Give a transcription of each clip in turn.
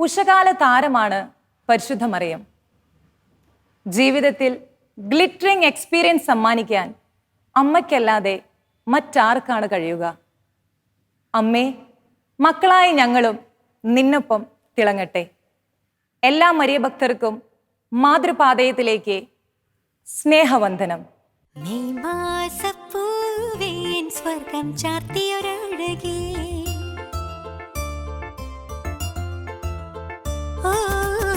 ഉഷകാല താരമാണ് പരിശുദ്ധ മറിയം. ജീവിതത്തിൽ ഗ്ലിറ്ററിംഗ് എക്സ്പീരിയൻസ് സമ്മാനിക്കാൻ അമ്മയ്ക്കല്ലാതെ മറ്റാർക്കാണ് കഴിയുക? അമ്മേ മക്കളായ ഞങ്ങളും നിന്നൊപ്പം തിളങ്ങട്ടെ. എല്ലാ മരിയഭക്തർക്കും മാതൃപാതയത്തിലേക്ക് സ്നേഹവന്ദനം. സ്വർഗം ചാർത്തിയൊരഴകേ. oh.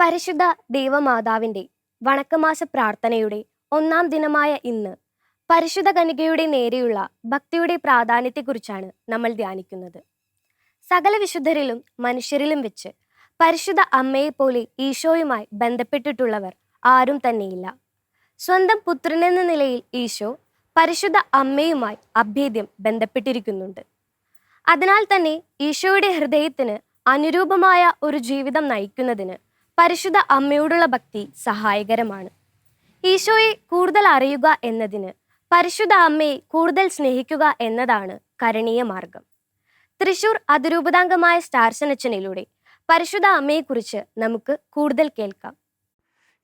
പരിശുദ്ധ ദൈവമാതാവിന്റെ വണക്കമാസ പ്രാർത്ഥനയുടെ ഒന്നാം ദിനമായ ഇന്ന് പരിശുദ്ധ കനികയുടെ നേരെയുള്ള ഭക്തിയുടെ പ്രാധാന്യത്തെക്കുറിച്ചാണ് നമ്മൾ ധ്യാനിക്കുന്നത്. സകല വിശുദ്ധരിലും മനുഷ്യരിലും വെച്ച് പരിശുദ്ധ അമ്മയെപ്പോലെ ഈശോയുമായി ബന്ധപ്പെട്ടിട്ടുള്ളവർ ആരും തന്നെയില്ല. സ്വന്തം പുത്രനെന്ന നിലയിൽ ഈശോ പരിശുദ്ധ അമ്മയുമായി അഭേദ്യം ബന്ധപ്പെട്ടിരിക്കുന്നുണ്ട്. അതിനാൽ തന്നെ ഈശോയുടെ ഹൃദയത്തിന് അനുരൂപമായ ഒരു ജീവിതം നയിക്കുന്നതിന് പരിശുദ്ധ അമ്മയോടുള്ള ഭക്തി സഹായകരമാണ്. ഈശോയെ കൂടുതൽ അറിയുക എന്നതിന് പരിശുദ്ധ അമ്മയെ കൂടുതൽ സ്നേഹിക്കുക എന്നതാണ് കരണീയ മാർഗം. തൃശൂർ അതിരൂപതാംഗമായ സ്റ്റാർസനച്ചനിലൂടെ പരിശുദ്ധ അമ്മയെക്കുറിച്ച് നമുക്ക് കൂടുതൽ കേൾക്കാം.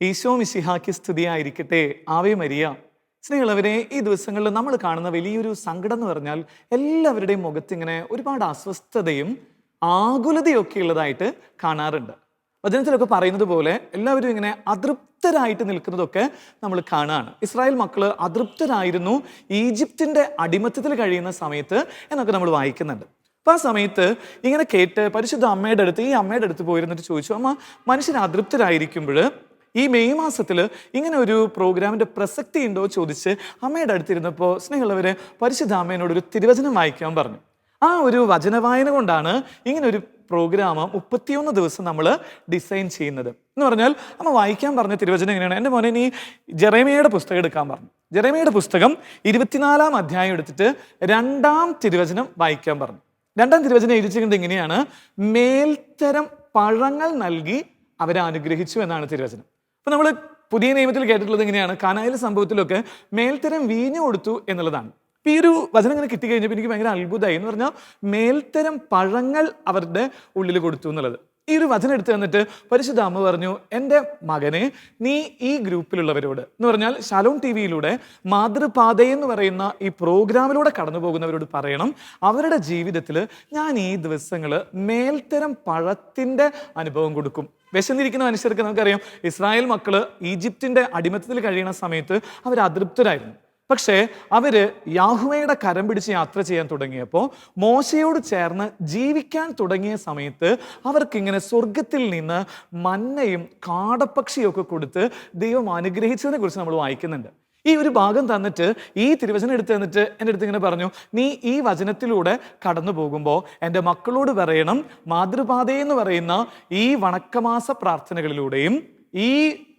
ഈശോ മിശിഹാക്കി സ്തുതിയായിരിക്കട്ടെ. ആവേ മരിയ. സ്നേഹമുള്ളവരെ ഈ ദിവസങ്ങളിൽ നമ്മൾ കാണുന്ന വലിയൊരു സങ്കടം എന്ന് പറഞ്ഞാൽ എല്ലാവരുടെയും മുഖത്ത് ഇങ്ങനെ ഒരുപാട് അസ്വസ്ഥതയും ആകുലതയൊക്കെ ഉള്ളതായിട്ട് കാണാറുണ്ട്. വചനത്തിലൊക്കെ പറയുന്നത് പോലെ എല്ലാവരും ഇങ്ങനെ അതൃപ്തരായിട്ട് നിൽക്കുന്നതൊക്കെ നമ്മൾ കാണുകയാണ് ഇസ്രായേൽ മക്കൾ അതൃപ്തരായിരുന്നു ഈജിപ്തിന്റെ അടിമത്തത്തിൽ കഴിയുന്ന സമയത്ത് എന്നൊക്കെ നമ്മൾ വായിക്കുന്നുണ്ട്. അപ്പോൾ ആ സമയത്ത് ഇങ്ങനെ കേട്ട് പരിശുദ്ധ അമ്മയുടെ അടുത്ത് ഈ അമ്മയുടെ അടുത്ത് പോയിരുന്നിട്ട് ചോദിച്ചു അമ്മ മനുഷ്യൻ അതൃപ്തരായിരിക്കുമ്പോൾ ഈ മെയ് മാസത്തിൽ ഇങ്ങനെ ഒരു പ്രോഗ്രാമിന്റെ പ്രസക്തി ഉണ്ടോ? ചോദിച്ച് അമ്മയുടെ അടുത്തിരുന്നപ്പോൾ സ്നേഹമുള്ളവരെ പരിശുദ്ധ അമ്മേനോട് ഒരു തിരുവചനം വായിക്കാൻ പറഞ്ഞു. ആ ഒരു വചനവായന കൊണ്ടാണ് ഇങ്ങനെ ഒരു പ്രോഗ്രാം മുപ്പത്തിയൊന്ന് ദിവസം നമ്മൾ ഡിസൈൻ ചെയ്യുന്നത്. എന്ന് പറഞ്ഞാൽ നമ്മൾ വായിക്കാൻ പറഞ്ഞ തിരുവചനം എങ്ങനെയാണ്? എന്റെ മോനെ നീ ജെറേമയുടെ പുസ്തകം എടുക്കാൻ പറഞ്ഞു. ജെറേമയുടെ പുസ്തകം ഇരുപത്തിനാലാം അധ്യായം എടുത്തിട്ട് രണ്ടാം തിരുവചനം വായിക്കാൻ പറഞ്ഞു. രണ്ടാം തിരുവചനം എഴുതിച്ചിരിക്കുന്നത് ഇങ്ങനെയാണ് മേൽത്തരം പഴങ്ങൾ നൽകി അവരെ അനുഗ്രഹിച്ചു എന്നാണ് തിരുവചനം. അപ്പം നമ്മൾ പുതിയ നിയമത്തിൽ കേട്ടിട്ടുള്ളത് ഇങ്ങനെയാണ് കാനായിലെ സംഭവത്തിലൊക്കെ മേൽത്തരം വീഞ്ഞു കൊടുത്തു എന്നുള്ളതാണ്. ഈ ഒരു വചനം ഇങ്ങനെ കിട്ടിക്കഴിഞ്ഞപ്പോൾ എനിക്ക് ഭയങ്കര അത്ഭുതമായി. എന്ന് പറഞ്ഞാൽ മേൽത്തരം പഴങ്ങൾ അവരുടെ ഉള്ളിൽ കൊടുത്തു എന്നുള്ളത്. ഈ ഒരു വചനം എടുത്തു തന്നിട്ട് പരിശുദ്ധ അമ്മ പറഞ്ഞു എന്റെ മകനെ നീ ഈ ഗ്രൂപ്പിലുള്ളവരോട് എന്ന് പറഞ്ഞാൽ ശലോൺ ടി വിയിലൂടെ മാതൃപാത എന്ന് പറയുന്ന ഈ പ്രോഗ്രാമിലൂടെ കടന്നു പോകുന്നവരോട് പറയണം അവരുടെ ജീവിതത്തിൽ ഞാൻ ഈ ദിവസങ്ങൾ മേൽത്തരം പഴത്തിന്റെ അനുഭവം കൊടുക്കും. വിശന്നിരിക്കുന്ന മനുഷ്യർക്ക് നമുക്കറിയാം ഇസ്രായേൽ മക്കൾ ഈജിപ്തിന്റെ അടിമത്തത്തിൽ കഴിയുന്ന സമയത്ത് അവർ അതൃപ്തരായിരുന്നു. പക്ഷേ അവർ യാഹുവയുടെ കരം പിടിച്ച് യാത്ര ചെയ്യാൻ തുടങ്ങിയപ്പോൾ മോശയോട് ചേർന്ന് ജീവിക്കാൻ തുടങ്ങിയ സമയത്ത് അവർക്കിങ്ങനെ സ്വർഗത്തിൽ നിന്ന് മന്നയും കാടപ്പക്ഷിയും ഒക്കെ കൊടുത്ത് ദൈവം അനുഗ്രഹിച്ചതിനെ കുറിച്ച് നമ്മൾ വായിക്കുന്നുണ്ട്. ഈ ഒരു ഭാഗം തന്നിട്ട് ഈ തിരുവചനം എടുത്ത് തന്നിട്ട് എന്റെ അടുത്ത് ഇങ്ങനെ പറഞ്ഞു നീ ഈ വചനത്തിലൂടെ കടന്നു പോകുമ്പോൾ എന്റെ മക്കളോട് പറയണം മാതൃപാതയെന്ന് പറയുന്ന ഈ വണക്കമാസ പ്രാർത്ഥനകളിലൂടെയും ഈ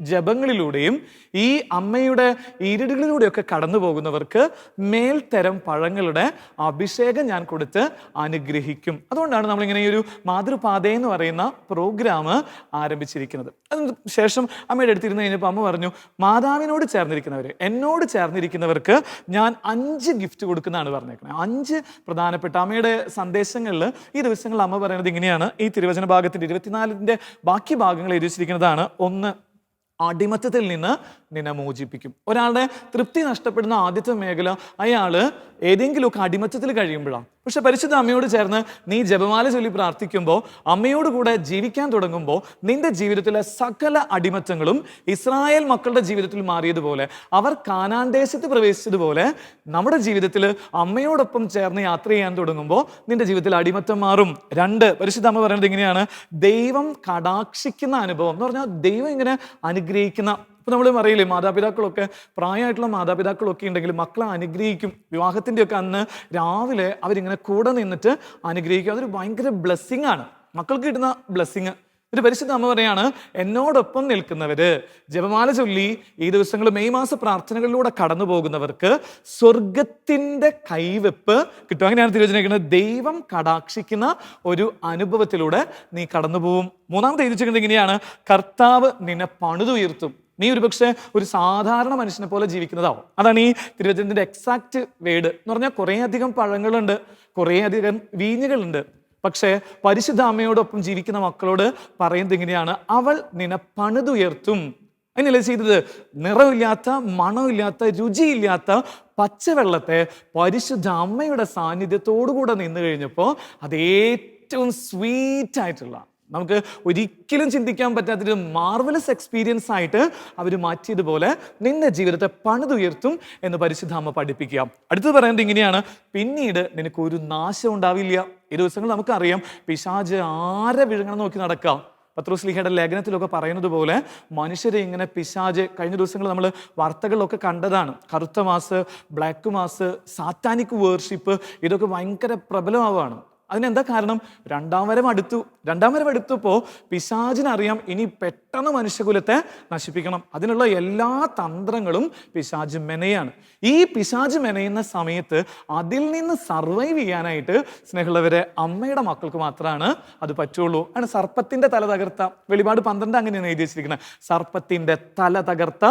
ജപങ്ങളിലൂടെയും ഈ അമ്മയുടെ ഇരുടുകളിലൂടെയൊക്കെ കടന്നു പോകുന്നവർക്ക് മേൽത്തരം പഴങ്ങളുടെ അഭിഷേകം ഞാൻ കൊടുത്ത് അനുഗ്രഹിക്കും. അതുകൊണ്ടാണ് നമ്മളിങ്ങനെ ഈ ഒരു മാതൃപാത എന്ന് പറയുന്ന പ്രോഗ്രാം ആരംഭിച്ചിരിക്കുന്നത്. അതിന് ശേഷം അമ്മയുടെ അടുത്തിരുന്ന് കഴിഞ്ഞപ്പോൾ അമ്മ പറഞ്ഞു മാതാവിനോട് ചേർന്നിരിക്കുന്നവർ എന്നോട് ചേർന്നിരിക്കുന്നവർക്ക് ഞാൻ അഞ്ച് ഗിഫ്റ്റ് കൊടുക്കുന്നതാണ് പറഞ്ഞേക്കുന്നത് അഞ്ച് പ്രധാനപ്പെട്ട അമ്മയുടെ സന്ദേശങ്ങളിൽ ഈ ദിവസങ്ങളിൽ അമ്മ പറയുന്നത് ഇങ്ങനെയാണ്. ഈ തിരുവചന ഭാഗത്തിന്റെ ഇരുപത്തിനാലിന്റെ ബാക്കി ഭാഗങ്ങൾ എഴുതിച്ചിരിക്കുന്നതാണ് ഒന്ന് അടിമത്തത്തിൽ നിന്ന് നിന്നെ മോചിപ്പിക്കും. ഒരാളുടെ തൃപ്തി നഷ്ടപ്പെടുന്ന ആദ്യത്തെ മേഖല അയാൾ ഏതെങ്കിലുമൊക്കെ അടിമത്തത്തിൽ കഴിയുമ്പോഴാണ് പക്ഷെ പരിശുദ്ധ അമ്മയോട് ചേർന്ന് നീ ജപമാല ചൊല്ലി പ്രാർത്ഥിക്കുമ്പോൾ അമ്മയോട് കൂടെ ജീവിക്കാൻ തുടങ്ങുമ്പോൾ നിന്റെ ജീവിതത്തിലെ സകല അടിമത്തങ്ങളും ഇസ്രായേൽ മക്കളുടെ ജീവിതത്തിൽ മാറിയതുപോലെ അവർ കാനാൻ ദേശത്ത് പ്രവേശിച്ചതുപോലെ നമ്മുടെ ജീവിതത്തിൽ അമ്മയോടൊപ്പം ചേർന്ന് യാത്ര ചെയ്യാൻ തുടങ്ങുമ്പോൾ നിന്റെ ജീവിതത്തിൽ അടിമത്തം മാറും. രണ്ട് പരിശുദ്ധ അമ്മ പറയുന്നത് ഇങ്ങനെയാണ്. ദൈവം കടാക്ഷിക്കുന്ന അനുഭവം എന്ന് പറഞ്ഞാൽ ദൈവം ഇങ്ങനെ അനുഗ്രഹിക്കുന്ന ഇപ്പം നമ്മൾ പറയില്ലേ മാതാപിതാക്കളൊക്കെ പ്രായമായിട്ടുള്ള മാതാപിതാക്കളൊക്കെ ഉണ്ടെങ്കിൽ മക്കളെ അനുഗ്രഹിക്കും. വിവാഹത്തിന്റെയൊക്കെ അന്ന് രാവിലെ അവരിങ്ങനെ കൂടെ നിന്നിട്ട് അനുഗ്രഹിക്കും. അതൊരു ഭയങ്കര ബ്ലെസ്സിങ് ആണ്. മക്കൾക്ക് കിട്ടുന്ന ബ്ലെസ്സിങ് ഒരു പരിശുദ്ധ അമ്മ പറയാണ് എന്നോടൊപ്പം നിൽക്കുന്നവര് ജപമാല ചൊല്ലി ഈ ദിവസങ്ങൾ മെയ് മാസ പ്രാർത്ഥനകളിലൂടെ കടന്നു പോകുന്നവർക്ക് സ്വർഗത്തിന്റെ കൈവെപ്പ് കിട്ടും. അങ്ങനെയാണ് തിരുവചനിക്കുന്നത് ദൈവം കടാക്ഷിക്കുന്ന ഒരു അനുഭവത്തിലൂടെ നീ കടന്നു പോവും മൂന്നാമത്തെ എഴുതിച്ചിരിക്കുന്നത് ഇങ്ങനെയാണ്. കർത്താവ് നിന്നെ പണിതുയർത്തും. നീ ഒരു പക്ഷേ ഒരു സാധാരണ മനുഷ്യനെ പോലെ ജീവിക്കുന്നതാവും. അതാണ് ഈ തിരുവചനത്തിന്റെ എക്സാക്ട് വേഡ് എന്ന് പറഞ്ഞാൽ കുറേയധികം പഴങ്ങളുണ്ട് കുറേയധികം വീഞ്ഞുകളുണ്ട്. പക്ഷേ പരിശുദ്ധ അമ്മയോടൊപ്പം ജീവിക്കുന്ന മക്കളോട് പറയുന്നത് എങ്ങനെയാണ് അവൾ നിന്നെ പണിതുയർത്തും. അതിനല്ലേ ചെയ്തത്? നിറമില്ലാത്ത മണമില്ലാത്ത രുചിയില്ലാത്ത പച്ചവെള്ളത്തെ പരിശുദ്ധ അമ്മയുടെ സാന്നിധ്യത്തോടു കൂടെ നിന്ന് കഴിഞ്ഞപ്പോൾ അത് ഏറ്റവും സ്വീറ്റ് ആയിട്ടുള്ള നമുക്ക് ഒരിക്കലും ചിന്തിക്കാൻ പറ്റാത്തൊരു മാർവലസ് എക്സ്പീരിയൻസ് ആയിട്ട് അവർ മാറ്റിയതുപോലെ നിന്റെ ജീവിതത്തെ പണിതുയർത്തും എന്ന് പരിശുദ്ധ അമ്മ പഠിപ്പിക്കുക. അടുത്തത് പറയുന്നത് ഇങ്ങനെയാണ്. പിന്നീട് നിനക്ക് ഒരു നാശം ഉണ്ടാവില്ല. ഈ ദിവസങ്ങൾ നമുക്കറിയാം. പിശാജ് ആരെ വിഴുങ്ങണം നോക്കി നടക്കാം പത്രോസ്ലിഹയുടെ ലേഖനത്തിലൊക്കെ പറയുന്നത് പോലെ മനുഷ്യരെ ഇങ്ങനെ പിശാജ് കഴിഞ്ഞ ദിവസങ്ങൾ നമ്മൾ വാർത്തകളിലൊക്കെ കണ്ടതാണ്. കറുത്ത mass black mass satanic worship ഇതൊക്കെ ഭയങ്കര പ്രബലമാവുകയാണ്. അതിനെന്താ കാരണം? രണ്ടാം വരം അടുത്തു. രണ്ടാം വരം അടുത്തപ്പോൾ പിശാചിനറിയാം ഇനി പെട്ടെന്ന് മനുഷ്യകുലത്തെ നശിപ്പിക്കണം. അതിനുള്ള എല്ലാ തന്ത്രങ്ങളും പിശാജ് മെനയാണ്. ഈ പിശാജ് മെനയുന്ന സമയത്ത് അതിൽ നിന്ന് സർവൈവ് ചെയ്യാനായിട്ട് സ്നേഹമുള്ളവരെ അമ്മയുടെ മക്കൾക്ക് മാത്രമാണ് അത് പറ്റുള്ളൂ. ആണ് സർപ്പത്തിന്റെ തല തകർത്ത. വെളിപാട് പന്ത്രണ്ട് അങ്ങനെയാണ് എഴുതി വെച്ചിരിക്കുന്നത്. സർപ്പത്തിന്റെ തല തകർത്ത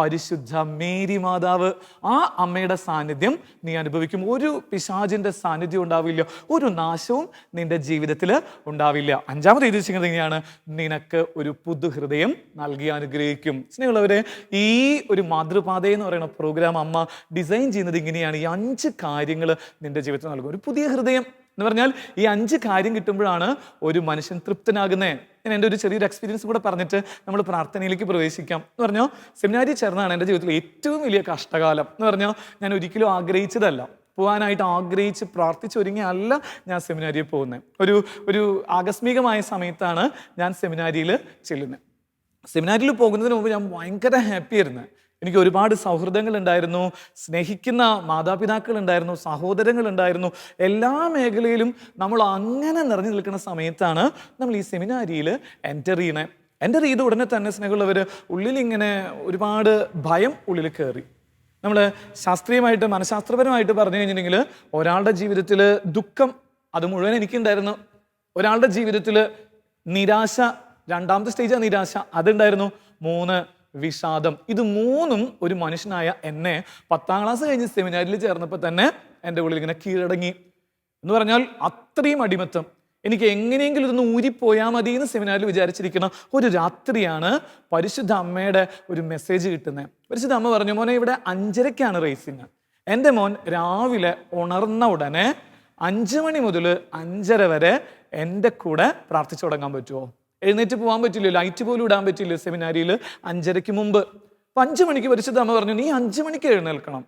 പരിശുദ്ധ മേരി മാതാവ്. ആ അമ്മയുടെ സാന്നിധ്യം നീ അനുഭവിക്കും. ഒരു പിശാചിന്റെ സാന്നിധ്യം ഉണ്ടാവില്ല. ഒരു നാശവും നിന്റെ ജീവിതത്തിൽ ഉണ്ടാവില്ല. അഞ്ചാമത് എഴുതി വെച്ചിരിക്കുന്നത് എങ്ങനെയാണ് നിനക്ക് ഒരു പുതുഹൃദയം നൽകി അനുഗ്രഹിക്കും. സ്നേഹമുള്ളവരെ ഈ ഒരു മാതൃപാത എന്ന് പറയുന്ന പ്രോഗ്രാം അമ്മ ഡിസൈൻ ചെയ്യുന്നത് ഇങ്ങനെയാണ്. ഈ അഞ്ച് കാര്യങ്ങൾ നിന്റെ ജീവിതത്തിൽ നൽകും. ഒരു പുതിയ ഹൃദയം എന്ന് പറഞ്ഞാൽ ഈ അഞ്ച് കാര്യം കിട്ടുമ്പോഴാണ് ഒരു മനുഷ്യൻ തൃപ്തനാകുന്നത് ഞാൻ എന്റെ ഒരു ചെറിയൊരു എക്സ്പീരിയൻസ് കൂടെ പറഞ്ഞിട്ട് നമ്മൾ പ്രാർത്ഥനയിലേക്ക് പ്രവേശിക്കാം. എന്ന് പറഞ്ഞാൽ സെമിനാരി ചേർന്നാണ് എന്റെ ജീവിതത്തിൽ ഏറ്റവും വലിയ കഷ്ടകാലം. എന്ന് പറഞ്ഞാൽ ഞാൻ ഒരിക്കലും ആഗ്രഹിച്ചതല്ല. പോകാനായിട്ട് ആഗ്രഹിച്ച് പ്രാർത്ഥിച്ചൊരുങ്ങിയല്ല ഞാൻ സെമിനാരിയിൽ പോകുന്നത് ഒരു ഒരു ആകസ്മികമായ സമയത്താണ് ഞാൻ സെമിനാരിയിൽ ചെല്ലുന്നത് സെമിനാരിയിൽ പോകുന്നതിന് മുമ്പ് ഞാൻ ഭയങ്കര ഹാപ്പി ആയിരുന്നു. എനിക്ക് ഒരുപാട് സൗഹൃദങ്ങൾ ഉണ്ടായിരുന്നു സ്നേഹിക്കുന്ന മാതാപിതാക്കൾ ഉണ്ടായിരുന്നു സഹോദരങ്ങൾ ഉണ്ടായിരുന്നു. എല്ലാ മേഖലയിലും നമ്മൾ അങ്ങനെ നിറഞ്ഞു നിൽക്കുന്ന സമയത്താണ് നമ്മൾ ഈ സെമിനാരിയിൽ എന്റർ ചെയ്യണേ. എന്റർ ചെയ്ത ഉടനെ തന്നെ സ്നേഹമുള്ളവർ ഉള്ളിലിങ്ങനെ ഒരുപാട് ഭയം ഉള്ളിൽ കയറി. നമ്മൾ ശാസ്ത്രീയമായിട്ട് മനഃശാസ്ത്രപരമായിട്ട് പറഞ്ഞു കഴിഞ്ഞിട്ടുണ്ടെങ്കിൽ ഒരാളുടെ ജീവിതത്തിൽ ദുഃഖം അത് മുഴുവൻ എനിക്കുണ്ടായിരുന്നു. ഒരാളുടെ ജീവിതത്തിൽ നിരാശ രണ്ടാമത്തെ സ്റ്റേജാണ് നിരാശ അതുണ്ടായിരുന്നു. മൂന്ന് വിഷാദം. ഇത് മൂന്നും ഒരു മനുഷ്യനായ എന്നെ പത്താം ക്ലാസ് കഴിഞ്ഞ് സെമിനാരിൽ ചേർന്നപ്പോൾ തന്നെ എന്റെ ഉള്ളിൽ ഇങ്ങനെ കീഴടങ്ങി. എന്ന് പറഞ്ഞാൽ അത്രയും അടിമത്തം. എനിക്ക് എങ്ങനെയെങ്കിലും ഇതൊന്ന് ഊരിപ്പോയാൽ മതി എന്ന് സെമിനാറിൽ വിചാരിച്ചിരിക്കുന്ന ഒരു രാത്രിയാണ് പരിശുദ്ധ അമ്മയുടെ ഒരു മെസ്സേജ് കിട്ടുന്നത് പരിശുദ്ധ അമ്മ പറഞ്ഞു മോനെ ഇവിടെ അഞ്ചരയ്ക്കാണ് റേസിങ് എന്റെ മോൻ രാവിലെ ഉണർന്ന ഉടനെ അഞ്ച് മണി മുതൽ അഞ്ചര വരെ എന്റെ കൂടെ പ്രാർത്ഥിച്ചു തുടങ്ങാൻ പറ്റുമോ എഴുന്നേറ്റ് പോകാൻ പറ്റില്ല ലൈറ്റ് പോലും ഇടാൻ പറ്റില്ല സെമിനാരിയിൽ അഞ്ചരയ്ക്ക് മുമ്പ്. അപ്പം അഞ്ച് മണിക്ക് പരിശുദ്ധ അമ്മ പറഞ്ഞു നീ അഞ്ച് മണിക്ക് എഴുന്നേൽക്കണം.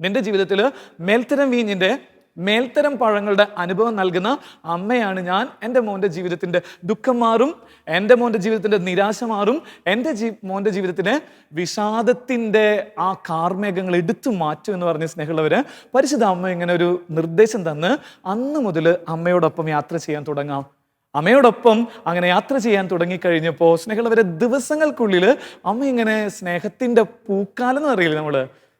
നിന്റെ ജീവിതത്തിൽ മേൽത്തരം വീഞ്ഞിന്റെ മേൽത്തരം പഴങ്ങളുടെ അനുഭവം നൽകുന്ന അമ്മയാണ് ഞാൻ. എന്റെ മോന്റെ ജീവിതത്തിന്റെ ദുഃഖം മാറും. എന്റെ മോന്റെ ജീവിതത്തിന്റെ നിരാശ മാറും. എന്റെ ജീ മോന്റെ ജീവിതത്തിലെ വിഷാദത്തിന്റെ ആ കാർമേഘങ്ങൾ എടുത്തു മാറ്റും എന്ന് പറഞ്ഞ സ്നേഹമുള്ളവർ പരിശുദ്ധ അമ്മ ഇങ്ങനെ ഒരു നിർദ്ദേശം തന്ന് അന്ന് മുതൽ അമ്മയോടൊപ്പം യാത്ര ചെയ്യാൻ തുടങ്ങാം. അമ്മയോടൊപ്പം അങ്ങനെ യാത്ര ചെയ്യാൻ തുടങ്ങിക്കഴിഞ്ഞപ്പോൾ സ്നേഹമുള്ളവരെ ദിവസങ്ങൾക്കുള്ളിൽ അമ്മ ഇങ്ങനെ സ്നേഹത്തിന്റെ പൂക്കാലം എന്ന് അറിയില്ല നമ്മൾ?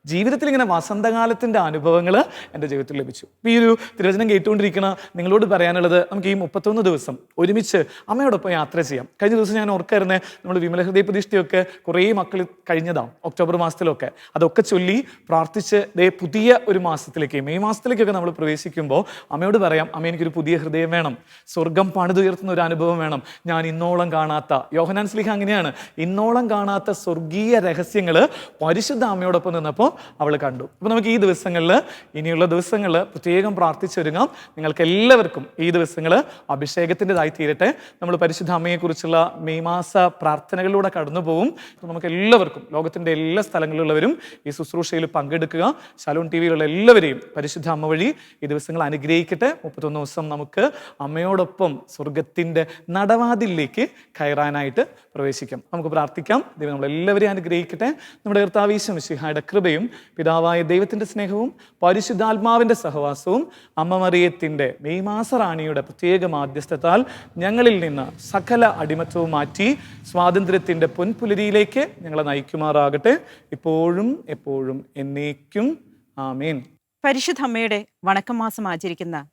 ജീവിതത്തിൽ ഇങ്ങനെ വസന്തകാലത്തിന്റെ അനുഭവങ്ങൾ എന്റെ ജീവിതത്തിൽ ലഭിച്ചു. ഈ ഒരു തിരുവചനം കേട്ടുകൊണ്ടിരിക്കുന്ന നിങ്ങളോട് പറയാനുള്ളത് നമുക്ക് ഈ മുപ്പത്തൊന്ന് ദിവസം ഒരുമിച്ച് അമ്മയോടൊപ്പം യാത്ര ചെയ്യാം. കഴിഞ്ഞ ദിവസം ഞാൻ ഓർക്കായിരുന്നേ നമ്മൾ വിമലഹൃദയ പ്രതിഷ്ഠയൊക്കെ കുറേ മക്കൾ കഴിഞ്ഞതാണ് ഒക്ടോബർ മാസത്തിലൊക്കെ. അതൊക്കെ ചൊല്ലി പ്രാർത്ഥിച്ച് ദേ പുതിയ ഒരു മാസത്തിലേക്ക് മെയ് മാസത്തിലേക്കൊക്കെ നമ്മൾ പ്രവേശിക്കുമ്പോൾ അമ്മയോട് പറയാം അമ്മ എനിക്കൊരു പുതിയ ഹൃദയം വേണം. സ്വർഗം പണിതുയർത്തുന്ന ഒരു അനുഭവം വേണം. ഞാൻ ഇന്നോളം കാണാത്ത യോഹനാൻ സ്ലിഹ അങ്ങനെയാണ് ഇന്നോളം കാണാത്ത സ്വർഗീയ രഹസ്യങ്ങൾ പരിശുദ്ധ അമ്മയോടൊപ്പം നിന്നപ്പോൾ അവൾ കണ്ടു. അപ്പോൾ നമുക്ക് ഈ ദിവസങ്ങളിൽ ഇനിയുള്ള ദിവസങ്ങളിൽ പ്രത്യേകം പ്രാർത്ഥിച്ചൊരുങ്ങാം. നിങ്ങൾക്ക് എല്ലാവർക്കും ഈ ദിവസങ്ങൾ അഭിഷേകത്തിന്റെതായി തീരട്ടെ. നമ്മൾ പരിശുദ്ധ അമ്മയെക്കുറിച്ചുള്ള മെയ് മാസ പ്രാർത്ഥനകളിലൂടെ കടന്നു പോകും നമുക്ക് എല്ലാവർക്കും ലോകത്തിന്റെ എല്ലാ സ്ഥലങ്ങളിലുള്ളവരും ഈ ശുശ്രൂഷയിൽ പങ്കെടുക്കുക. ശലോൺ ടി വിയിലുള്ള എല്ലാവരെയും പരിശുദ്ധ അമ്മ വഴി ഈ ദിവസങ്ങൾ അനുഗ്രഹിക്കട്ടെ. മുപ്പത്തൊന്ന് ദിവസം നമുക്ക് അമ്മയോടൊപ്പം സ്വർഗത്തിന്റെ നടവാതിലേക്ക് കയറാനായിട്ട് പ്രവേശിക്കാം. നമുക്ക് പ്രാർത്ഥിക്കാം. ദൈവം നമ്മളെല്ലാവരെയും അനുഗ്രഹിക്കട്ടെ. നമ്മുടെ കർത്താവീശം ശിഹായുടെ കൃപയും പിതാവായ ദൈവത്തിന്റെ സ്നേഹവും പരിശുദ്ധാത്മാവിന്റെ സഹവാസവും അമ്മ മറിയത്തിന്റെ മെയ് റാണിയുടെ പ്രത്യേക മാധ്യസ്ഥത്താൽ ഞങ്ങളിൽ നിന്ന് സകല അടിമത്വവും മാറ്റി സ്വാതന്ത്ര്യത്തിന്റെ പൊൻപുലരിയിലേക്ക് ഞങ്ങളെ നയിക്കുമാറാകട്ടെ. ഇപ്പോഴും എപ്പോഴും എന്നേക്കും. ആമേൻ. പരിശുദ്ധ അമ്മയുടെ വണക്കം മാസം ആചരിക്കുന്ന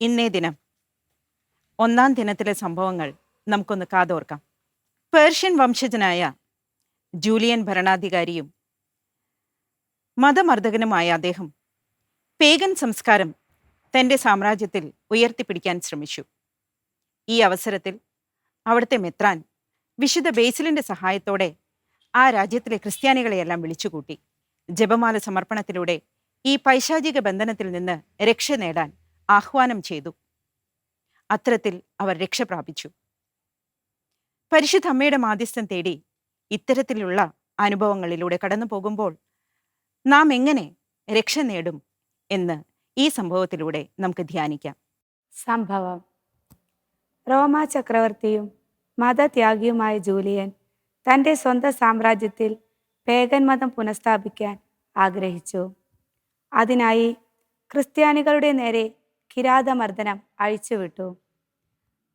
ഇന്നേ ദിനം. ഒന്നാം ദിനത്തിലെ സംഭവങ്ങൾ നമുക്കൊന്ന് കാതോർക്കാം. പേർഷ്യൻ വംശജനായ ജൂലിയൻ ഭരണാധികാരിയും മതമർദ്ദകനുമായ അദ്ദേഹം പേഗൻ സംസ്കാരം തന്റെ സാമ്രാജ്യത്തിൽ ഉയർത്തിപ്പിടിക്കാൻ ശ്രമിച്ചു. ഈ അവസരത്തിൽ അവിടുത്തെ മെത്രാൻ വിശുദ്ധ ബേസിലിന്റെ സഹായത്തോടെ ആ രാജ്യത്തിലെ ക്രിസ്ത്യാനികളെയെല്ലാം വിളിച്ചുകൂട്ടി. ജപമാല സമർപ്പണത്തിലൂടെ ഈ പൈശാചിക ബന്ധനത്തിൽ നിന്ന് രക്ഷ നേടാൻ ആഹ്വാനം ചെയ്തു. അത്തരത്തിൽ അവർ രക്ഷ പ്രാപിച്ചു. പരിശുദ്ധ അമ്മയുടെ മാധ്യസ്ഥം തേടി ഇത്തരത്തിലുള്ള അനുഭവങ്ങളിലൂടെ കടന്നു പോകുമ്പോൾ നാം എങ്ങനെ രക്ഷ നേടും എന്ന് ഈ സംഭവത്തിലൂടെ നമുക്ക് ധ്യാനിക്കാം. സംഭവം. റോമ ചക്രവർത്തിയും മതത്യാഗിയുമായ ജൂലിയൻ തന്റെ സ്വന്തം സാമ്രാജ്യത്തിൽ പേഗൻ മതം പുനഃസ്ഥാപിക്കാൻ ആഗ്രഹിച്ചു. അതിനായി ക്രിസ്ത്യാനികളുടെ നേരെ കിരാതമർദ്ദനം അഴിച്ചുവിട്ടു.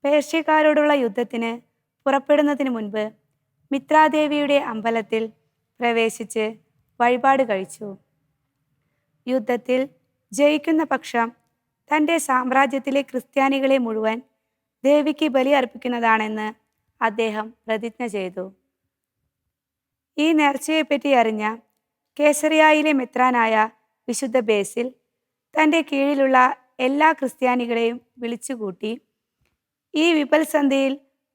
പേർഷ്യക്കാരോടുള്ള യുദ്ധത്തിന് പുറപ്പെടുന്നതിന് മുൻപ് മിത്രാദേവിയുടെ അമ്പലത്തിൽ പ്രവേശിച്ച് വഴിപാട് കഴിച്ചു. യുദ്ധത്തിൽ ജയിക്കുന്ന പക്ഷം തന്റെ സാമ്രാജ്യത്തിലെ ക്രിസ്ത്യാനികളെ മുഴുവൻ ദേവിക്ക് ബലി അർപ്പിക്കുന്നതാണെന്ന് അദ്ദേഹം പ്രതിജ്ഞ ചെയ്തു. ഈ നേർച്ചയെപ്പറ്റി അറിഞ്ഞ കേസറിയായിലെ മെത്രാനായ വിശുദ്ധ ബേസിൽ തന്റെ കീഴിലുള്ള എല്ലാ ക്രിസ്ത്യാനികളെയും വിളിച്ചുകൂട്ടി ഈ വിപൽസന്ധിയിൽ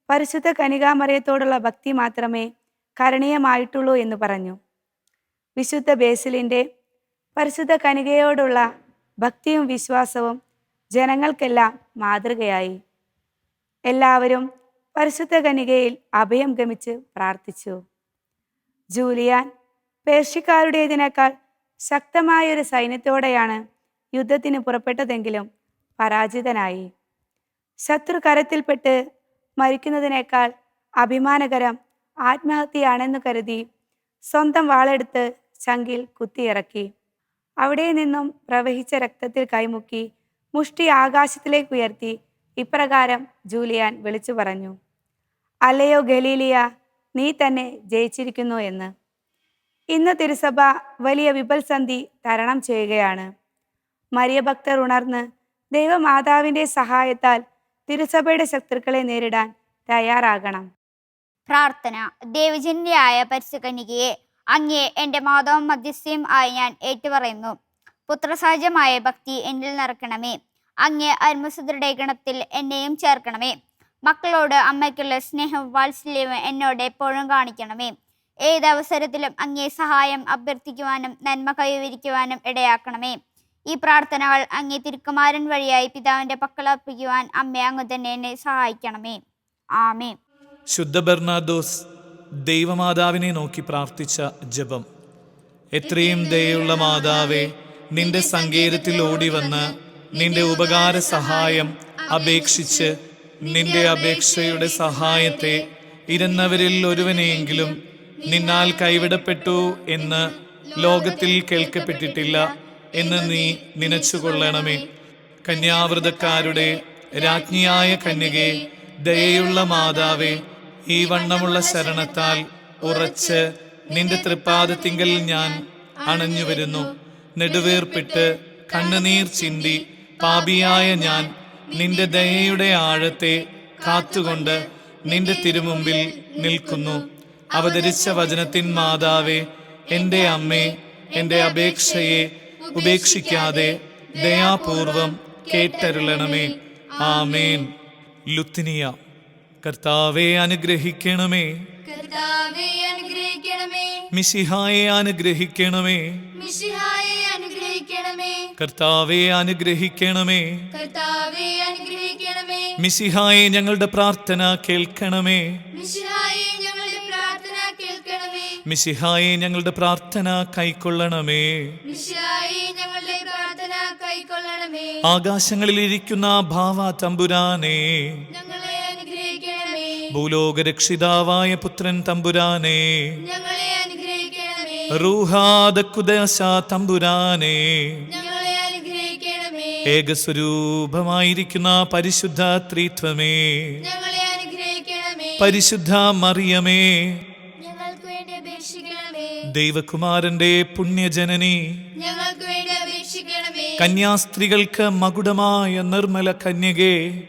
പരിശുദ്ധ കനികാമറയത്തോടുള്ള ഭക്തി മാത്രമേ കരണീയമായിട്ടുള്ളൂ എന്ന് പറഞ്ഞു. വിശുദ്ധ ബേസിലിന്റെ പരിശുദ്ധ കനികയോടുള്ള ഭക്തിയും വിശ്വാസവും ജനങ്ങൾക്കെല്ലാം മാതൃകയായി. എല്ലാവരും പരിശുദ്ധ കനികയിൽ അഭയം ഗമിച്ച് പ്രാർത്ഥിച്ചു. ജൂലിയാൻ പേർഷ്യക്കാരുടേതിനേക്കാൾ ശക്തമായൊരു സൈന്യത്തോടെയാണ് യുദ്ധത്തിന് പുറപ്പെട്ടതെങ്കിലും പരാജിതനായി. ശത്രു കരത്തിൽപ്പെട്ട് മരിക്കുന്നതിനേക്കാൾ അഭിമാനകരം ആത്മഹത്യയാണെന്ന് കരുതി സ്വന്തം വാളെടുത്ത് ചങ്കിൽ കുത്തിയിറക്കി. അവിടെ നിന്നും പ്രവഹിച്ച രക്തത്തിൽ കൈമുക്കി മുഷ്ടി ആകാശത്തിലേക്ക് ഉയർത്തി ഇപ്രകാരം ജൂലിയാൻ വിളിച്ചു പറഞ്ഞു അല്ലയോ ഗലീലിയ നീ തന്നെ ജയിച്ചിരിക്കുന്നു എന്ന്. ഇന്ന് തിരുസഭ വലിയ വിപൽസന്ധി തരണം ചെയ്യുകയാണ്. മരിയഭക്തർ ഉണർന്ന് ദൈവമാതാവിന്റെ സഹായത്താൽ തിരുസഭയുടെ ശത്രുക്കളെ നേരിടാൻ തയ്യാറാകണം. പ്രാർത്ഥന. ദേവജന്യായ പരിശുകന്യകയെ അങ്ങേ എന്റെ മാതാവും മധ്യസ്ഥയും ആയി ഞാൻ ഏറ്റുപറയുന്നു. പുത്രസഹജമായ ഭക്തി എന്നിൽ നിറക്കണമേ. അങ്ങേ അരുമസുദ്രയുടെ ഗണത്തിൽ എന്നെയും ചേർക്കണമേ. മക്കളോട് അമ്മയ്ക്കുള്ള സ്നേഹവും വാത്സല്യവും എന്നോട് എപ്പോഴും കാണിക്കണമേ. ഏതവസരത്തിലും അങ്ങേ സഹായം അഭ്യർത്ഥിക്കുവാനും നന്മ കൈവരിക്കുവാനും ഇടയാക്കണമേ. ഈ പ്രാർത്ഥനകൾ അങ്ങേ തിരുക്കുമാരൻ വഴിയായി പിതാവിന്റെ പക്കലർപ്പിക്കുവാൻ അമ്മ അങ്ങ് തന്നെ എന്നെ സഹായിക്കണമേ. ആമേ ശുദ്ധ ബെർണാദോസ് ദൈവമാതാവിനെ നോക്കി പ്രാർത്ഥിച്ച ജപം. എത്രയും ദയുള്ള മാതാവേ നിന്റെ സങ്കേതത്തിൽ ഓടി വന്ന് നിന്റെ ഉപകാര സഹായം അപേക്ഷിച്ച് നിന്റെ അപേക്ഷയുടെ സഹായത്തെ ഇരുന്നവരിൽ ഒരുവനെയെങ്കിലും നിന്നാൽ കൈവിടപ്പെട്ടു എന്ന് ലോകത്തിൽ കേൾക്കപ്പെട്ടിട്ടില്ല എന്ന് നീ നനച്ചുകൊള്ളണമേ. കന്യാവ്രതക്കാരുടെ രാജ്ഞിയായ കന്യകെ ദയയുള്ള മാതാവേ ഈ വണ്ണമുള്ള ശരണത്താൽ ഉറച്ച് നിന്റെ തൃപ്പാദത്തിങ്കൽ ഞാൻ അണഞ്ഞു വരുന്നു നെടുവേർപ്പിട്ട് കണ്ണുനീർ ചിന്തി പാപിയായ ഞാൻ നിന്റെ ദയയുടെ ആഴത്തെ കാത്തുകൊണ്ട് നിന്റെ തിരുമുമ്പിൽ നിൽക്കുന്നു. അവതരിച്ച വചനത്തിൻ മാതാവേ എന്റെ അമ്മേ എന്റെ അപേക്ഷയെ ഉപേക്ഷിക്കാതെ ദയാപൂർവം കേട്ടരുളണമേ. ആമേൻ. ലുത്തിനിയ കർത്താവെ അനുഗ്രഹിക്കണമേ. കർത്താവെ അനുഗ്രഹിക്കണമേ. മിശിഹായെ അനുഗ്രഹിക്കണമേ. മിശിഹായെ അനുഗ്രഹിക്കണമേ. കർത്താവെ അനുഗ്രഹിക്കണമേ. കർത്താവെ അനുഗ്രഹിക്കണമേ. മിശിഹായെ ഞങ്ങളുടെ പ്രാർത്ഥന കേൾക്കണമേ. മിശിഹായെ ഞങ്ങളുടെ പ്രാർത്ഥന കേൾക്കണമേ. മിശിഹായെ ഞങ്ങളുടെ പ്രാർത്ഥന കൈക്കൊള്ളണമേ. മിശിഹായെ ഞങ്ങളുടെ പ്രാർത്ഥന കൈക്കൊള്ളണമേ. ആകാശങ്ങളിലിരിക്കുന്ന ഭാവ തമ്പുരാനേ. ഭൂലോകരക്ഷിതാവായ പുത്രൻ തമ്പുരാനെ. റൂഹാദക്കുദശ തമ്പുരാനെ. ഏകസ്വരൂപമായിരിക്കുന്ന പരിശുദ്ധ ത്രിത്വമേ. പരിശുദ്ധ മറിയമേ. ദൈവകുമാരന്റെ പുണ്യജനനി. കന്യാസ്ത്രീകൾക്ക് മകുടമായ നിർമ്മല കന്യകേ.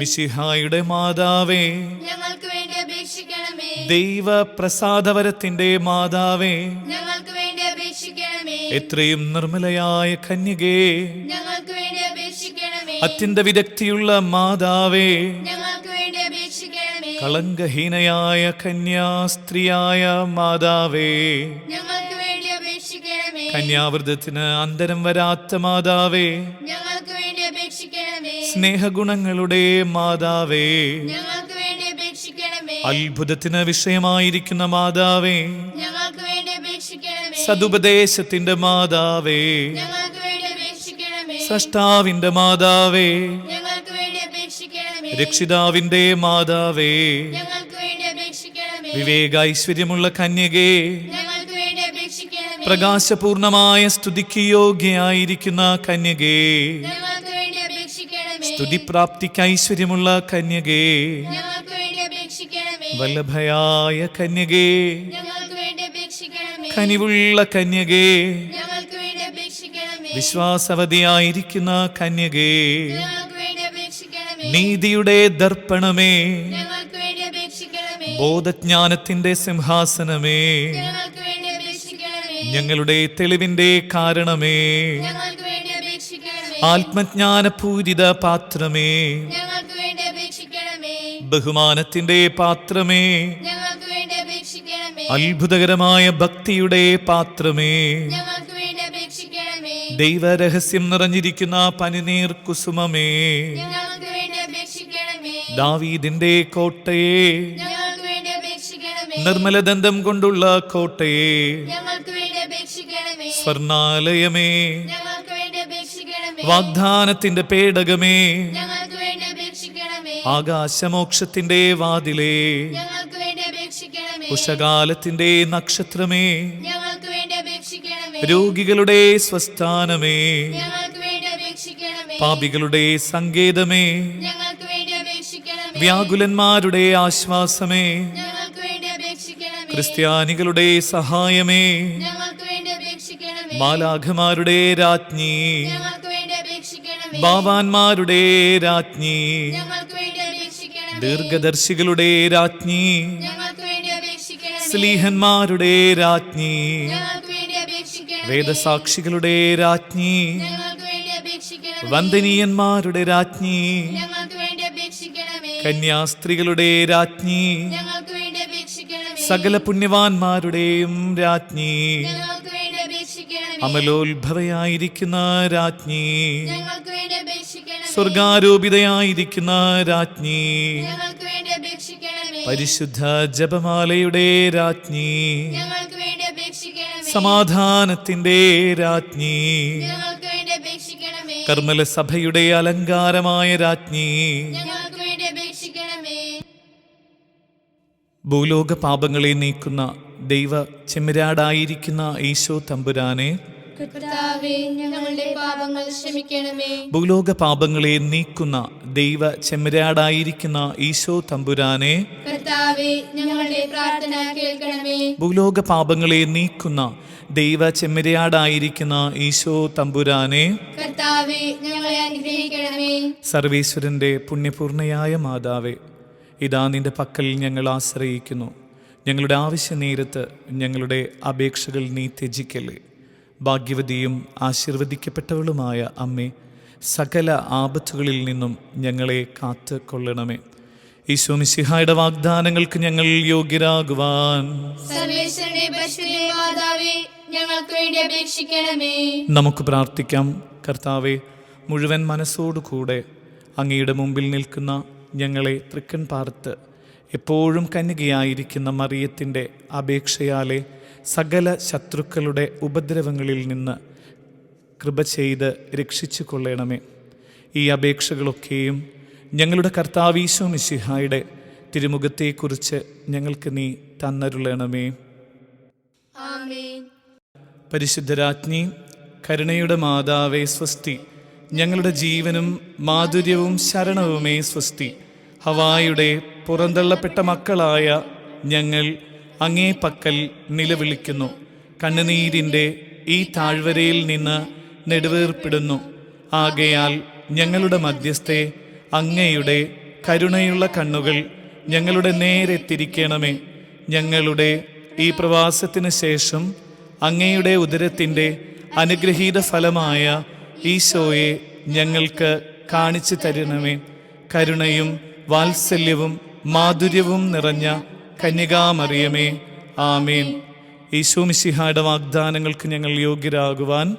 മിശിഹായുടെ മാതാവേ ഞങ്ങൾക്ക് വേണ്ടി അപേക്ഷിക്കണമേ. ദൈവ പ്രസാദവരത്തിന്റെ മാതാവേ ഞങ്ങൾക്ക് വേണ്ടി അപേക്ഷിക്കണമേ. എത്രയും നിർമ്മലയായ കന്യകേ ഞങ്ങൾക്ക് വേണ്ടി അപേക്ഷിക്കണമേ. അത്യന്ത വിദഗ്ധിയുള്ള മാതാവേ ഞങ്ങൾക്ക് വേണ്ടി അപേക്ഷിക്കണമേ. കളങ്കഹീനയായ കന്യാസ്ത്രീയായ മാതാവേ ഞങ്ങൾക്ക് വേണ്ടി അപേക്ഷിക്കണമേ. കന്യാവൃതത്തിന് അന്തരം വരാത്ത മാതാവേ അപേക്ഷിക്കണമേ സ്നേഹഗുണങ്ങളുടെ മാതാവേ. ഞങ്ങൾക്ക് വേണ്ടി അപേക്ഷിക്കണമേ. അത്ഭുതത്തിന് വിഷയമായിരിക്കുന്ന മാതാവേ. ഞങ്ങൾക്ക് വേണ്ടി അപേക്ഷിക്കണമേ. സതുപദേശത്തിന്റെ മാതാവേ. ഞങ്ങൾക്ക് വേണ്ടി അപേക്ഷിക്കണമേ. സൃഷ്ടാവിന്റെ മാതാവേ. ഞങ്ങൾക്ക് വേണ്ടി അപേക്ഷിക്കണമേ. രക്ഷിതാവിന്റെ മാതാവേ. ഞങ്ങൾക്ക് വേണ്ടി അപേക്ഷിക്കണമേ. വിവേക ഐശ്വര്യമുള്ള കന്യകേ. ഞങ്ങൾക്ക് വേണ്ടി അപേക്ഷിക്കണമേ. പ്രകാശപൂർണമായ സ്തുതിക്ക് യോഗ്യയായിരിക്കുന്ന കന്യകേ. ഞങ്ങൾക്ക് സ്തുതിപ്രാപ്തിക്ക് ഐശ്വര്യമുള്ള കന്യകേ. വല്ലഭയായ കന്യകേ. കനിവുള്ള കന്യകേ. വിശ്വാസവതിയായിരിക്കുന്ന കന്യകേ. നീതിയുടെ ദർപ്പണമേ. ബോധജ്ഞാനത്തിന്റെ സിംഹാസനമേ. ഞങ്ങളുടെ തെളിവിന്റെ കാരണമേ. ആത്മജ്ഞാനപൂരിത പാത്രമേ. ഞങ്ങൾക്ക് വേണ്ടി അപേക്ഷിക്കണമേ. ബഹുമാനത്തിന്റെ പാത്രമേ. ഞങ്ങൾക്ക് വേണ്ടി അപേക്ഷിക്കണമേ. അത്ഭുതകരമായ ഭക്തിയുടെ പാത്രമേ. ഞങ്ങൾക്ക് വേണ്ടി അപേക്ഷിക്കണമേ. ദൈവരഹസ്യം നിറഞ്ഞിരിക്കുന്ന പനിനീർ കുസുമമേ. ഞങ്ങൾക്ക് വേണ്ടി അപേക്ഷിക്കണമേ. ദാവീദിന്റെ കോട്ടയെ. ഞങ്ങൾക്ക് വേണ്ടി അപേക്ഷിക്കണമേ. നിർമ്മലദന്തം കൊണ്ടുള്ള കോട്ടയെ. ഞങ്ങൾക്ക് വേണ്ടി അപേക്ഷിക്കണമേ. സ്വർണാലയമേ വാഗ്ദാനത്തിന്റെ പേടകമേ. ആകാശമോക്ഷത്തിന്റെ വാതിലേ. ഉഷകാലത്തിന്റെ നക്ഷത്രമേ. രോഗികളുടെ സ്വസ്ഥാനമേ. പാപികളുടെ സങ്കേതമേ. വ്യാകുലന്മാരുടെ ആശ്വാസമേ. ക്രിസ്ത്യാനികളുടെ സഹായമേ. മാലാഖമാരുടെ രാജ്ഞി. വേണ്ടി രാജ്ഞി ദീർഘദർശികളുടെ രാജ്ഞി. സ്ലീഹന്മാരുടെ രാജ്ഞി. വേദസാക്ഷികളുടെ രാജ്ഞി. വന്ദനീയന്മാരുടെ രാജ്ഞി. കന്യാസ്ത്രീകളുടെ രാജ്ഞി. സകല പുണ്യവാന്മാരുടെയും രാജ്ഞി. അമലോത്ഭവയായിരിക്കുന്ന രാജ്ഞി. സ്വർഗാരോപിതയായിരിക്കുന്ന രാജ്ഞി. പരിശുദ്ധ ജപമാലയുടെ രാജ്ഞി. സമാധാനത്തിന്റെ രാജ്ഞി. കർമ്മല സഭയുടെ അലങ്കാരമായ രാജ്ഞി. ഭൂലോക പാപങ്ങളെ നീക്കുന്ന ദൈവ ചെമ്മരാടായിരിക്കുന്ന ഈശോ തമ്പുരാനെ കർത്താവേ ഞങ്ങളുടെ പാപങ്ങൾ ക്ഷമിക്കണമേ. ഭൂലോക പാപങ്ങളെ നീക്കുന്ന ദൈവ ചെമ്മരാടായിരിക്കുന്ന ഈശോ തമ്പുരാനെ കർത്താവേ ഞങ്ങളുടെ പ്രാർത്ഥന കേൾക്കണമേ. ഭൂലോക പാപങ്ങളെ നീക്കുന്ന ദൈവ ചെമ്മരിയാടായിരിക്കുന്ന ഈശോ തമ്പുരാനെ കർത്താവേ ഞങ്ങളെ അനുഗ്രഹിക്കണമേ. സർവീശ്വരന്റെ പുണ്യപൂർണയായ മാതാവേ ഇതാ നിന്റെ പക്കൽ ഞങ്ങൾ ആശ്രയിക്കുന്നു. ഞങ്ങളുടെ ആവശ്യ നേരത്ത് ഞങ്ങളുടെ അപേക്ഷകൾ നീ ത്യജിക്കല്ലേ. ഭാഗ്യവതിയും ആശീർവദിക്കപ്പെട്ടവളുമായ അമ്മേ സകല ആപത്തുകളിൽ നിന്നും ഞങ്ങളെ കാത്തു കൊള്ളണമേ ഈശോ മിശിഹായുടെ വാഗ്ദാനങ്ങൾക്ക് ഞങ്ങൾ യോഗ്യരാകുവാൻ. നമുക്ക് പ്രാർത്ഥിക്കാം. കർത്താവെ മുഴുവൻ മനസ്സോടുകൂടെ അങ്ങയുടെ മുമ്പിൽ നിൽക്കുന്ന ഞങ്ങളെ തൃക്കൺ പാർത്ത് എപ്പോഴും കന്യകയായിരിക്കുന്ന മറിയത്തിന്റെ അപേക്ഷയാലെ സകല ശത്രുക്കളുടെ ഉപദ്രവങ്ങളിൽ നിന്ന് കൃപ ചെയ്ത് രക്ഷിച്ചു കൊള്ളണമേ. ഈ അപേക്ഷകളൊക്കെയും ഞങ്ങളുടെ കർത്താവീശോ മിശിഹായുടെ തിരുമുഖത്തെക്കുറിച്ച് ഞങ്ങൾക്ക് നീ തന്നരുളണമേ. പരിശുദ്ധരാജ്ഞി കരുണയുടെ മാതാവേ സ്വസ്തി ഞങ്ങളുടെ ജീവനും മാധുര്യവും ശരണവുമേ സ്വസ്തി ഹവായുടെ പുറന്തള്ളപ്പെട്ട മക്കളായ ഞങ്ങൾ അങ്ങേ പക്കൽ നിലവിളിക്കുന്നു. കണ്ണുനീരിന്റെ ഈ താഴ്വരയിൽ നിന്ന് നെടുവേർപ്പെടുന്നു. ആകയാൽ ഞങ്ങളുടെ മധ്യസ്ഥെ അങ്ങയുടെ കരുണയുള്ള കണ്ണുകൾ ഞങ്ങളുടെ നേരെ തിരിക്കണമേ ഞങ്ങളുടെ ഈ പ്രവാസത്തിന് ശേഷം അങ്ങയുടെ ഉദരത്തിന്റെ അനുഗ്രഹീത ഫലമായ ഈശോയെ ഞങ്ങൾക്ക് കാണിച്ചു തരണമേ. കരുണയും വാത്സല്യവും മാധുര്യവും നിറഞ്ഞ കന്യകാമറിയമേ ആമേൻ. ഈശോ മിശിഹായുടെ വാഗ്ദാനങ്ങൾക്ക് ഞങ്ങൾ യോഗ്യരാകുവാൻ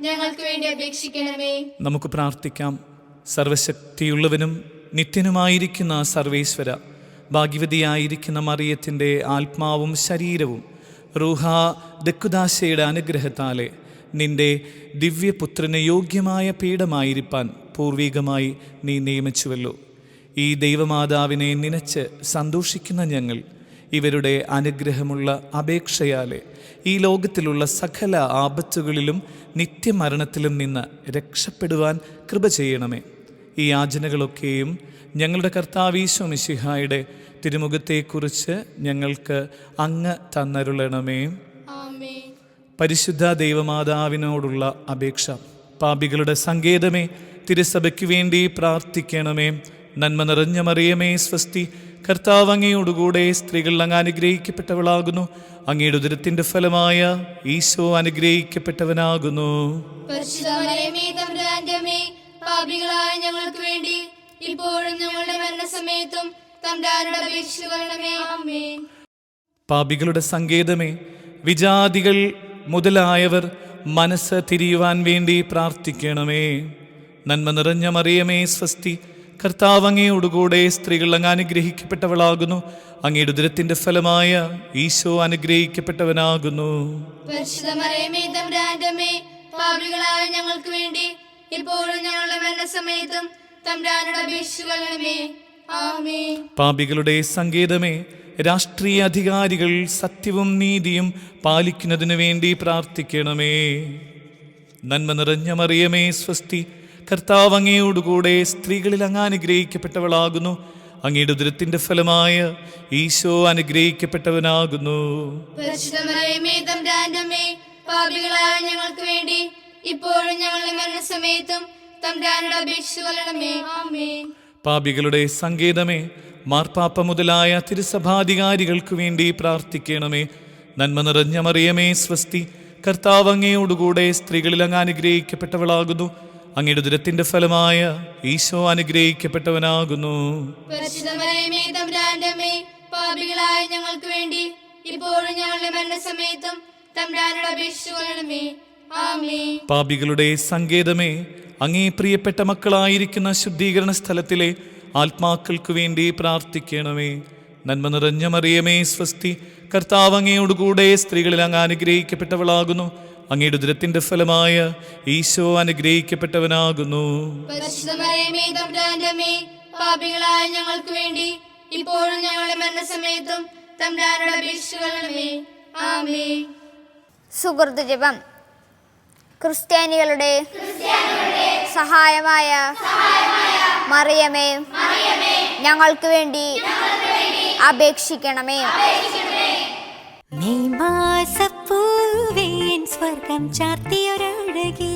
ഞങ്ങൾക്ക് വേണ്ടി അപേക്ഷിക്കണമേ. നമുക്ക് പ്രാർത്ഥിക്കാം. സർവശക്തിയുള്ളവനും നിത്യനുമായിരിക്കുന്ന സർവേശ്വര ഭാഗ്യവതിയായിരിക്കുന്ന മറിയത്തിന്റെ ആത്മാവും ശരീരവും റൂഹ ദക്കുദാശയുടെ അനുഗ്രഹത്താലെ നിന്റെ ദിവ്യപുത്രന് യോഗ്യമായ പീഠമായിരിക്കാൻ പൂർവികമായി നീ നിയമിച്ചുവല്ലോ. ഈ ദൈവമാതാവിനെ നനച്ച് സന്തോഷിക്കുന്ന ഞങ്ങൾ ഇവരുടെ അനുഗ്രഹമുള്ള അപേക്ഷയാലെ ഈ ലോകത്തിലുള്ള സകല ആപത്തുകളിലും നിത്യമരണത്തിലും നിന്ന് രക്ഷപ്പെടുവാൻ കൃപ ചെയ്യണമേ. ഈ യാചനകളൊക്കെയും ഞങ്ങളുടെ കർത്താവീശോ മിശിഹായുടെ തിരുമുഖത്തെക്കുറിച്ച് ഞങ്ങൾക്ക് അങ്ങ് തന്നരുളണമേ. പരിശുദ്ധ ദൈവമാതാവിനോടുള്ള അപേക്ഷ. പാപികളുടെ സങ്കേതമേ തിരുസഭയ്ക്ക് വേണ്ടി പ്രാർത്ഥിക്കണമേ. നന്മ നിറഞ്ഞ മറിയമേ സ്വസ്തി. കർത്താവ് അങ്ങയോടുകൂടെ സ്ത്രീകൾ അങ്ങ് അനുഗ്രഹിക്കപ്പെട്ടവളാകുന്നു. അങ്ങയുടെ ഉദരത്തിന്റെ ഫലമായ ഈശോ അനുഗ്രഹിക്കപ്പെട്ടവനാകുന്നു. പാപികളായ ഞങ്ങൾക്ക് വേണ്ടി ഇപ്പോഴും ഞങ്ങളുടെ മരണസമയത്തും പാപികളുടെ സങ്കേതമേ വിജാതികൾ മുതലായവർ മനസ്സ് തിരിയുവാൻ വേണ്ടി പ്രാർത്ഥിക്കണമേ. നന്മ നിറഞ്ഞ മറിയമേ സ്വസ്തി കർത്താവ് അങ്ങയോടുകൂടെ സ്ത്രീകൾ അങ്ങ് അനുഗ്രഹിക്കപ്പെട്ടവളാകുന്നു. അങ്ങയുടെ ഉദരത്തിന്റെ ഫലമായ ഈശോ അനുഗ്രഹിക്കപ്പെട്ടവനാകുന്നു. പാപികളായ ഞങ്ങൾക്ക് വേണ്ടി ഇപ്പോഴും ഞങ്ങളുടെ മരണസമയത്തും തമ്പുരാനോട് പാപികളുടെ സങ്കേതമേ രാഷ്ട്രീയ അധികാരികൾ സത്യവും നീതിയും പാലിക്കുന്നതിനു വേണ്ടി പ്രാർത്ഥിക്കണമേ. നന്മ നിറഞ്ഞ മറിയമേ സ്വസ്തി കർത്താവ് അങ്ങയോടുകൂടെ സ്ത്രീകളിൽ അങ്ങ് അനുഗ്രഹിക്കപ്പെട്ടവളാകുന്നു. അങ്ങയുടെ ഉദരത്തിന്റെ ഫലമായ ഈശോ അനുഗ്രഹിക്കപ്പെട്ടവനാകുന്നു. പാപികളായ ഞങ്ങൾക്ക് വേണ്ടി ഇപ്പോഴും ഞങ്ങളുടെ മരണസമയത്തും തമ്പുരാനോട് പാപികളുടെ സങ്കേതമേ മാർപ്പാപ്പ മുതലായ തിരുസഭാധികാരികൾക്ക് വേണ്ടി പ്രാർത്ഥിക്കണമേ. നന്മ നിറഞ്ഞ മറിയമേ സ്വസ്തി കർത്താവ് അങ്ങയോടുകൂടെ സ്ത്രീകളിൽ അങ്ങ് അനുഗ്രഹിക്കപ്പെട്ടവളാകുന്നു. അങ്ങയുടെ ദുരത്തിന്റെ ഫലമായ ഈശോ അനുഗ്രഹിക്കപ്പെട്ടവനാകുന്നു. പാപികളായ ഞങ്ങൾക്ക് വേണ്ടി ഇപ്പോഴും ഞങ്ങളുടെ മരണസമയത്തും തമ്പുരാനോട് പാപികളുടെ സങ്കേതമേ അങ്ങേ പ്രിയപ്പെട്ട മക്കളായിരിക്കുന്ന ശുദ്ധീകരണ സ്ഥലത്തിലെ ആത്മാക്കൾക്ക് വേണ്ടി പ്രാർത്ഥിക്കണമേ. നന്മ നിറഞ്ഞ മറിയമേ സ്വസ്തി കർത്താവ് അങ്ങയോടുകൂടെ സ്ത്രീകളിൽ അങ്ങ് അനുഗ്രഹിക്കപ്പെട്ടവളാകുന്നു. അങ്ങയുടെ ദുരത്തിന്റെ ഫലമായ ഈശോ അനുഗ്രഹിക്കപ്പെട്ടവനാകുന്നു. പാപികളായ ഞങ്ങൾക്ക് വേണ്ടി ഇപ്പോഴും ഞങ്ങളുടെ മരണസമയത്തും തമ്പുരാനോട് അപേക്ഷിച്ചു കൊള്ളണമേ ആമേൻ. സുഹൃത്ത് ജപം. ക്രിസ്ത്യാനികളുടെ സഹായമായ മറിയമേ ഞങ്ങൾക്ക് വേണ്ടി അപേക്ഷിക്കണമേ. മെയ് മാസപ്പൂവേൻ സ്വർഗം ചാർത്തിയൊരഴകേ